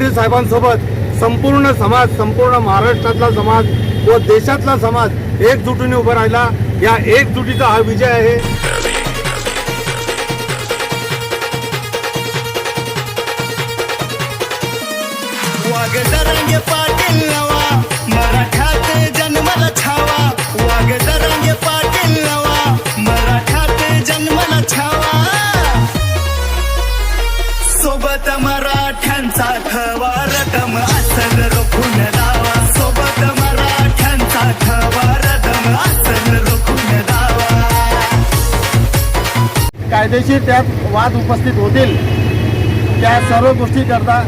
पाटील साहेबांसोबत संपूर्ण समाज संपूर्ण महाराष्ट्रातला समाज व देशातला समाज एकजुटीने उभा राहिला. या एकजुटीचा हा विजय आहे. वाघ जरांगे पाटील नवा मराठात जन्मला छावा. वाघ जरांगे पाटील नवा मराठात जन्मला छावा. सोबत मराठ्यांचा कायदेशीर त्यात वाद उपस्थित होतील त्या सर्व गोष्टी करता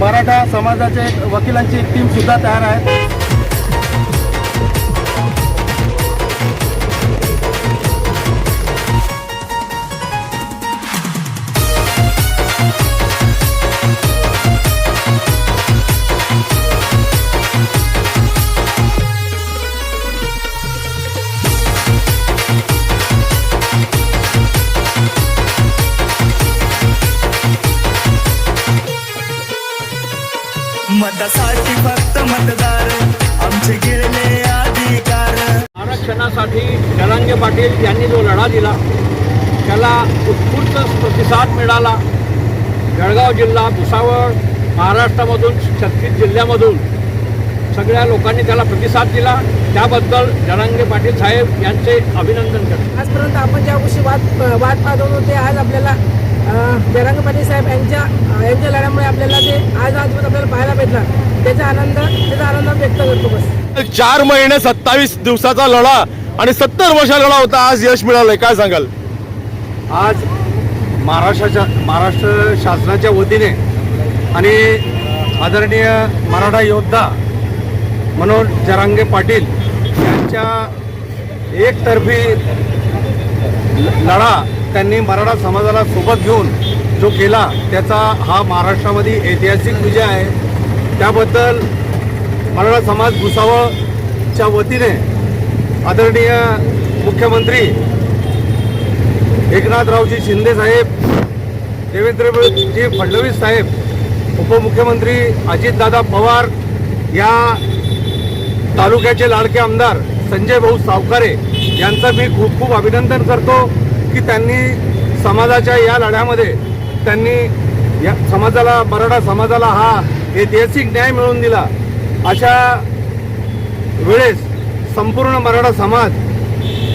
मराठा समाजाचे वकिलांची एक टीम सुद्धा तयार आहे. मतासाठी फक्त मतदार आमचे गिरले अधिकार. आरक्षणासाठी जनांगे पाटील यांनी जो लढा दिला त्याला उत्स्फूर्त प्रतिसाद मिळाला. जळगाव जिल्हा भुसावळ महाराष्ट्रामधून छत्तीस जिल्ह्यामधून सगळ्या लोकांनी त्याला प्रतिसाद दिला. त्याबद्दल जनांगे पाटील साहेब यांचे अभिनंदन करतो. आजपर्यंत आपण ज्या गोष्टी वाद वाद पाहत होतो ते आज आपल्याला जरांग पाटील साहेब यांच्या यांच्या लढ्यामुळे आपल्याला ते आज आज आपल्याला पाहायला भेटला त्याचा आनंद त्याचा आनंद व्यक्त करतो बस. चार महिने सत्तावीस दिवसाचा लढा आणि सत्तर वर्षा लढा होता आज यश मिळालंय काय सांगाल? आज महाराष्ट्राच्या महाराष्ट्र शासनाच्या वतीने आणि आदरणीय मराठा योद्धा मनोज जरांगे पाटील यांच्या एकतर्फी ल- लढा त्यांनी मराठा समाजाला सोबत घेऊन जो केला त्याचा हा महाराष्ट्रामध्ये ऐतिहासिक विजय आहे. त्याबद्दल मराठा समाज भुसावळच्या वतीने आदरणीय मुख्यमंत्री एकनाथरावजी शिंदे साहेब देवेंद्रजी फडणवीस साहेब उपमुख्यमंत्री अजितदादा पवार या तालुक्याचे लाडके आमदार संजय भाऊ सावकारे यांचं मी खूप खूप अभिनंदन करतो. की त्यांनी समाजाच्या या लढ्यामध्ये त्यांनी या समाजाला मराठा समाजाला हा ऐतिहासिक न्याय मिळवून दिला. अशा वेळेस संपूर्ण मराठा समाज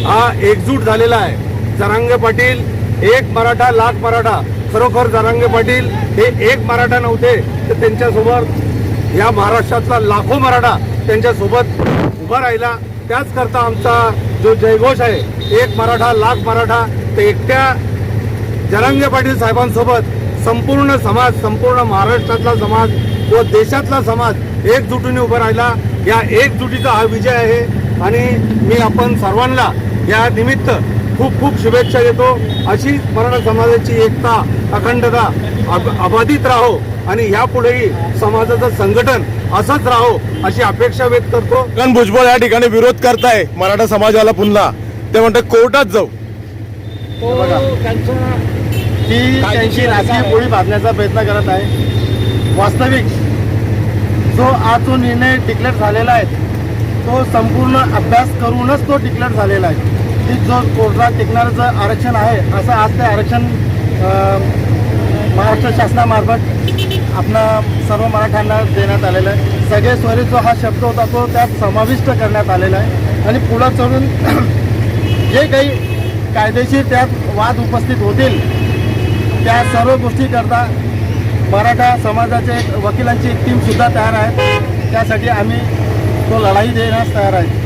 हा एकजूट झालेला आहे. जरांगे पाटील एक मराठा लाख मराठा खरोखर जरांगे पाटील हे एक मराठा नव्हते. तर त्यांच्यासोबत या महाराष्ट्रातला लाखो मराठा त्यांच्यासोबत उभा राहिला. त्याचकरता आमचा जो जयघोष आहे एक मराठा लाख मराठा एकट्या जरांगे पाटील साहेबांसोबत संपूर्ण समाज संपूर्ण महाराष्ट्रातला समाज व देशातला समाज एकजुटीने उभा राहिला. या एकजुटीचा हा विजय आहे. आणि मी आपण सर्वांना या निमित्त खूप खूप शुभेच्छा देतो. अशी मराठा समाजाची एकता अखंडता अब- अबाधित राहो आणि यापुढेही समाजाचं संघटन असंच राहो अशी अपेक्षा व्यक्त करतो. कारण भुजबळ या ठिकाणी विरोध करताय मराठा समाजाला पुन्हा. ते म्हणतात कोर्टात जाऊ. तो त्यांचा ती त्यांची राजकीय पोळी भाजण्याचा प्रयत्न करत आहे. वास्तविक जो आज जो निर्णय डिक्लेअर झालेला आहे तो संपूर्ण अभ्यास करूनच तो डिक्लेअर झालेला आहे. की जो कोर्टात टिकणारं आरक्षण आहे असं आज ते आरक्षण महाराष्ट्र शासनामार्फत आपणा सर्व मराठ्यांना देण्यात आलेला आहे. सगळे स्वरी जो हा शब्द होता तो त्यात समाविष्ट करण्यात आलेला आहे. आणि पुढं चढून जे काही कायदेशीर त्यात वाद उपस्थित होतील. त्या सर्व गोष्टीकरता मराठा समाजाचे एक वकिलांची एक टीम सुद्धा तयार आहे. त्यासाठी आम्ही तो लढाई देण्यास तयार आहे.